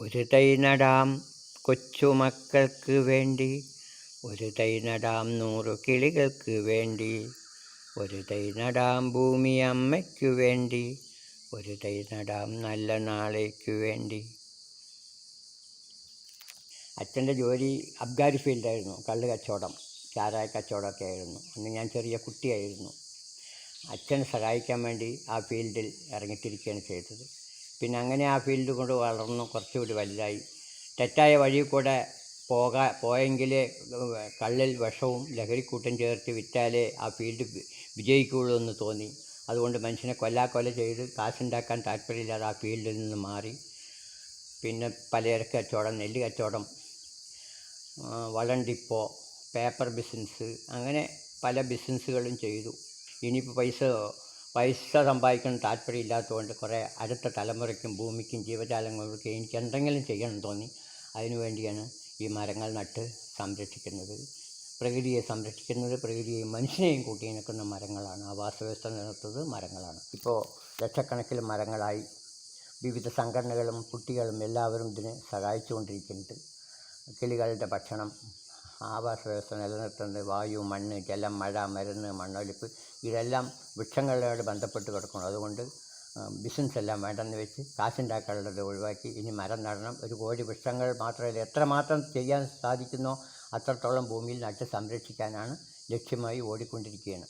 ഒരു തൈ നടാം കൊച്ചുമക്കൾക്ക് വേണ്ടി. ഒരു തൈ നടാം നൂറു കിളികൾക്ക് വേണ്ടി. ഒരു തൈ നടാം ഭൂമി അമ്മയ്ക്കു വേണ്ടി. ഒരു തൈ നടാം നല്ല നാളേക്കു വേണ്ടി. അച്ഛന്റെ ജോലി അബ്ഗാരി ഫീൽഡായിരുന്നു കള്ള് കച്ചവടം ചാരായ കച്ചവടമൊക്കെ ആയിരുന്നു. അന്ന് ഞാൻ ചെറിയ കുട്ടിയായിരുന്നു. അച്ഛനെ സഹായിക്കാൻ വേണ്ടി ആ ഫീൽഡിൽ ഇറങ്ങിത്തിരിക്കുകയാണ് ചെയ്തത്. പിന്നെ അങ്ങനെ ആ ഫീൽഡ് കൊണ്ട് വളർന്നു കുറച്ചുകൂടി വലുതായി. തെറ്റായ വഴി കൂടെ പോകാ പോയെങ്കിൽ കള്ളിൽ വിഷവും ലഹരിക്കൂട്ടം ചേർത്ത് വിറ്റാലേ ആ ഫീൽഡ് വിജയിക്കുകയുള്ളൂ എന്ന് തോന്നി. അതുകൊണ്ട് മനുഷ്യനെ കൊല്ലാക്കൊല ചെയ്ത് കാശുണ്ടാക്കാൻ താല്പര്യമില്ലാതെ ആ ഫീൽഡിൽ നിന്ന് മാറി. പിന്നെ പലചരക്ക് കച്ചവടം നെല്ല് കച്ചവടം വളം ഡിപ്പോ പേപ്പർ ബിസിനസ് അങ്ങനെ പല ബിസിനസ്സുകളും ചെയ്തു. ഇനിയിപ്പോൾ പൈസ പൈസ സമ്പാദിക്കാൻ താല്പര്യമില്ലാത്തതുകൊണ്ട് കുറേ അടുത്ത തലമുറയ്ക്കും ഭൂമിക്കും ജീവജാലങ്ങൾക്കും എനിക്ക് എന്തെങ്കിലും ചെയ്യണം തോന്നി. അതിനുവേണ്ടിയാണ് ഈ മരങ്ങൾ നട്ട് സംരക്ഷിക്കുന്നത്. പ്രകൃതിയെ സംരക്ഷിക്കുന്നത് പ്രകൃതിയെയും മനുഷ്യനെയും കൂട്ടി നിൽക്കുന്ന മരങ്ങളാണ്. ആവാസ വ്യവസ്ഥ നിലനിർത്തുന്നത് മരങ്ങളാണ്. ഇപ്പോൾ ലക്ഷക്കണക്കിന് മരങ്ങളായി വിവിധ സംഘടനകളും കുട്ടികളും എല്ലാവരും ഇതിനെ സഹായിച്ചുകൊണ്ടിരിക്കുന്നുണ്ട്. കിളികളുടെ ഭക്ഷണം ആവാസ വ്യവസ്ഥ നിലനിർത്തുന്നത് വായു മണ്ണ് ജലം മഴ മരുന്ന് മണ്ണൊലിപ്പ് ഇതെല്ലാം വൃക്ഷങ്ങളോട് ബന്ധപ്പെട്ട് കിടക്കണം അതുകൊണ്ട് ബിസിനസ് എല്ലാം വേണ്ടെന്ന് വെച്ച് കാശുണ്ടാക്കാനുള്ളത് ഒഴിവാക്കി ഇനി മരം നടണം. ഒരു കോടി വൃക്ഷങ്ങൾ മാത്രമല്ല എത്രമാത്രം ചെയ്യാൻ സാധിക്കുന്നോ അത്രത്തോളം ഭൂമിയിൽ നട്ട് സംരക്ഷിക്കാനാണ് ലക്ഷ്യമായി ഓടിക്കൊണ്ടിരിക്കുകയാണ്.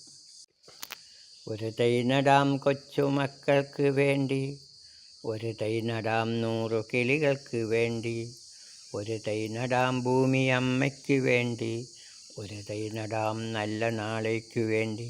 ഒരു തൈ നടാം കൊച്ചുമക്കൾക്ക് വേണ്ടി ഒരു തൈ നടാം നൂറു കിളികൾക്ക് വേണ്ടി ഒരു തൈ നടാം ഭൂമി അമ്മയ്ക്ക് വേണ്ടി ഒരു തൈ നടാം നല്ല നാളേക്ക് വേണ്ടി.